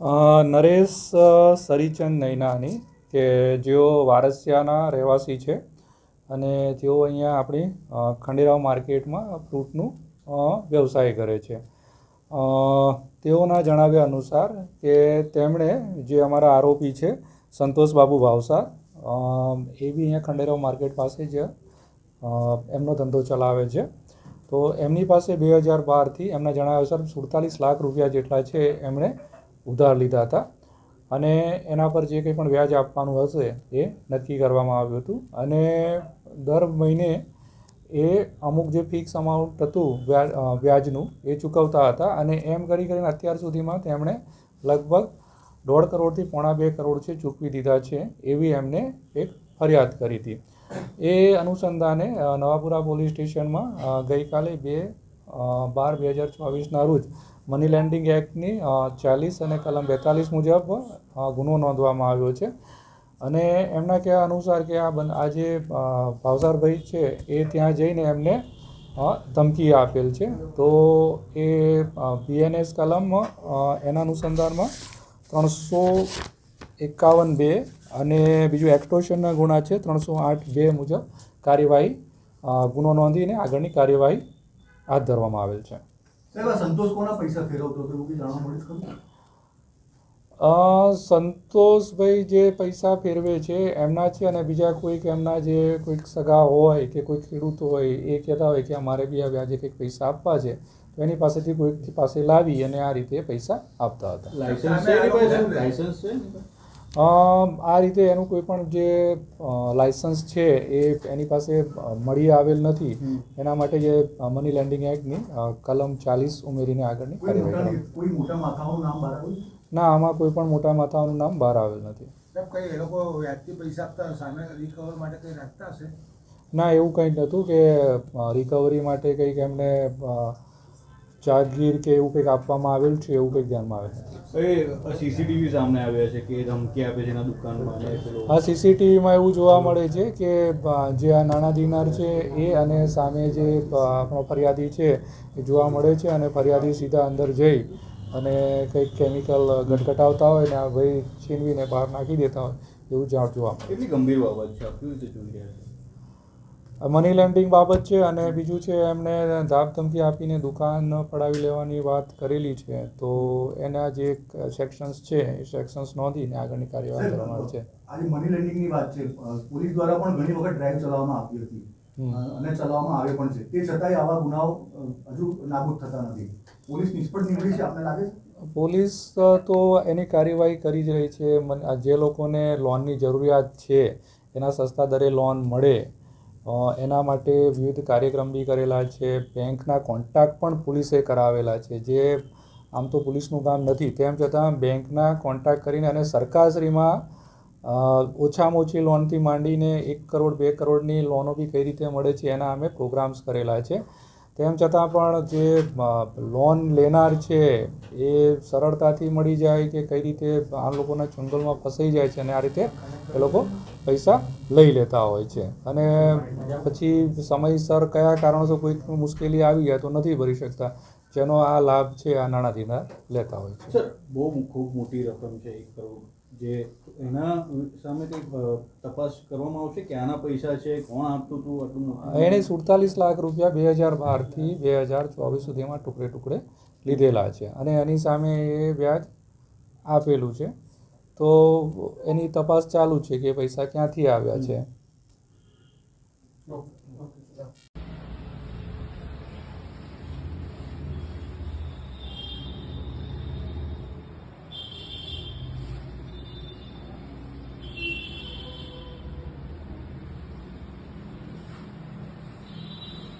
નરેશ સરીચંદ નૈનાની, કે જેઓ વારસિયાના રહેવાસી છે, અને તેઓ અહીંયા આપણી ખંડેરાવ માર્કેટમાં ફ્રૂટનું વ્યવસાય કરે છે. તેઓના જણાવ્યા અનુસાર કે તેમણે જે અમારા આરોપી છે, સંતોષબાબુ ભાવસાર એ બી અહીંયા ખંડેરાવ માર્કેટ પાસે જ એમનો ધંધો ચલાવે છે. તો એમની પાસે બે હજાર બારથી એમના જણાવ્યા અનુસાર સુડતાલીસ લાખ રૂપિયા જેટલા છે એમણે ઉધાર લીધા હતા. અને એના પર જે કંઈ પણ વ્યાજ આપવાનું હશે એ નક્કી કરવામાં આવ્યું હતું. અને દર મહિને એ અમુક જે ફિક્સ અમાઉન્ટ હતું વ્યાજ વ્યાજનું એ ચૂકવતા હતા. અને એમ કરી કરીને અત્યાર સુધીમાં તેમણે લગભગ દોઢ કરોડથી પોણા બે કરોડ છે ચૂકવી દીધા છે એવી એમને એક ફરિયાદ કરી હતી. એ અનુસંધાને નવાપુરા પોલીસ સ્ટેશનમાં ગઈકાલે બે બાર બે હજાર ચોવીસના રોજ મની લેન્ડિંગ એક્ટની ચાલીસ અને કલમ બેતાલીસ મુજબ ગુનો નોંધવામાં આવ્યો છે. અને એમના કહેવા અનુસાર કે આ આ જે ભાવસારભાઈ છે, એ ત્યાં જઈને એમને ધમકી આપેલ છે. તો એ બીએનએસ કલમ એના અનુસંધાનમાં ત્રણસો એકાવન બે અને બીજું એક્ટોશનના ગુના છે, ત્રણસો આઠ બે મુજબ કાર્યવાહી ગુનો નોંધીને આગળની કાર્યવાહી હાથ ધરવામાં આવેલ છે. સંતોષ કોના પૈસા ફેરવતો હતો? એવું જાણવા મળ્યું છે ખરું? અ, સંતોષભાઈ જે પૈસા ફેરવે છે એમના છે અને બીજા કોઈક એમના જે કોઈક સગા હોય કે કોઈ ખેડૂત હોય એ કહેતા હોય કે અમારે બી આ વ્યાજે કંઈક પૈસા આપવા છે. તો એની પાસેથી કોઈક પાસે લાવી અને આ રીતે પૈસા આપતા હતા. લાયસન્સ છે આ રીતે એનું કોઈ પણ જે લાયસન્સ છે એ એની પાસે મળી આવેલ નથી. એના માટે જે મની લેન્ડિંગ એક્ટની કલમ ચાલીસ ઉમેરીને આગળની કાર્યવાહી? ના આમાં કોઈ પણ મોટા માથાઓનું નામ બહાર આવેલ નથી. કઈ એ લોકો વ્યાજથી પૈસા આપતા સામે રિકવર માટે કઈ રાખતા હશે? ના એવું કંઈ નહોતું કે રિકવરી માટે કંઈક એમને જાગીર કે એવું કંઈક આપવામાં આવેલ છે એવું કંઈક ધ્યાનમાં આવે છે? સીસીટીવી સામે આવ્યા છે કે ધમકી આપે છે એના દુકાનમાં હા સીસીટીવીમાં એવું જોવા મળે છે કે જે આ નાના દિનાર છે એ અને સામે જે આપણો ફરિયાદી છે એ જોવા મળે છે અને ફરિયાદી સીધા અંદર જઈ અને કંઈક કેમિકલ ગટગટાવતા હોય ને આ ભાઈ છીનવીને બહાર નાખી દેતા હોય એવું જાણ જોવા મળે કેટલી ગંભીર બાબત છે કેવી રીતે જોઈ રહ્યા છો મની લેન્ડિંગ બાબત છે અને બીજું છે એમને ધાક ધમકી આપીને દુકાન પડાવી લેવાની વાત કરેલી છે. તો એના જે સેક્શન્સ છે એ સેક્શન્સ નોંધીને આગળની કાર્યવાહી કરવામાં આવે છે આજે મની લેન્ડિંગની વાત છે. પોલીસ દ્વારા પણ ઘણી વખત ડ્રાઈવ ચલાવવામાં આવી હતી. અને ચલાવવામાં આવે પણ છે. તે છતાંય આવા ગુનાઓ હજુ નાબૂદ થતા નથી. પોલીસ નિષ્ફળ નીવડી છે આપને લાગે છે? પોલીસ તો એની કાર્યવાહી કરી જ રહી છે. જે લોકોને લોનની જરૂરિયાત છે એના સસ્તા દરે લોન મળે એના માટે વિવિધ કાર્યક્રમ બી કરેલા છે. બેંકના કોન્ટેક્ટ પણ પોલીસે કરાવેલા છે. જે આમ તો પોલીસનું કામ નથી, તેમ છતાં બેંકના કોન્ટેક્ટ કરીને અને સરકારશ્રીમાં ઓછામાં ઓછી લોનથી માંડીને એક કરોડ, બે કરોડની લોનો બી કઈ રીતે મળે છે, એના અમે પ્રોગ્રામ્સ કરેલા છે. તેમ છતાં પણ જે લોન લેનાર છે, એ સરળતાથી મળી જાય કે કઈ રીતે આ લોકોના ચુંગલમાં ફસાઈ જાય છે અને આ રીતે એ લોકો પૈસા લઈ લેતા હોય છે. અને પછી સમયસર કયા કારણોસર કોઈક મુશ્કેલી આવી જાય તો નથી ભરી શકતા જેનો આ લાભ છે આ નાણાધીના લેતા હોય છે. સર બહુ ખૂબ મોટી રકમ છે એક કરોડ જે એના સામે કંઈક તપાસ કરવામાં આવશે કે આના પૈસા છે કોણ આપતું હતું આટલું એણે સુડતાલીસ લાખ રૂપિયા બે હજાર બારથી બે હજાર ચોવીસ સુધીમાં ટુકડે ટુકડે લીધેલા છે. અને એની સામે એ વ્યાજ આપેલું છે. તો એની તપાસ ચાલુ છે કે પૈસા ક્યાંથી આવ્યા છે.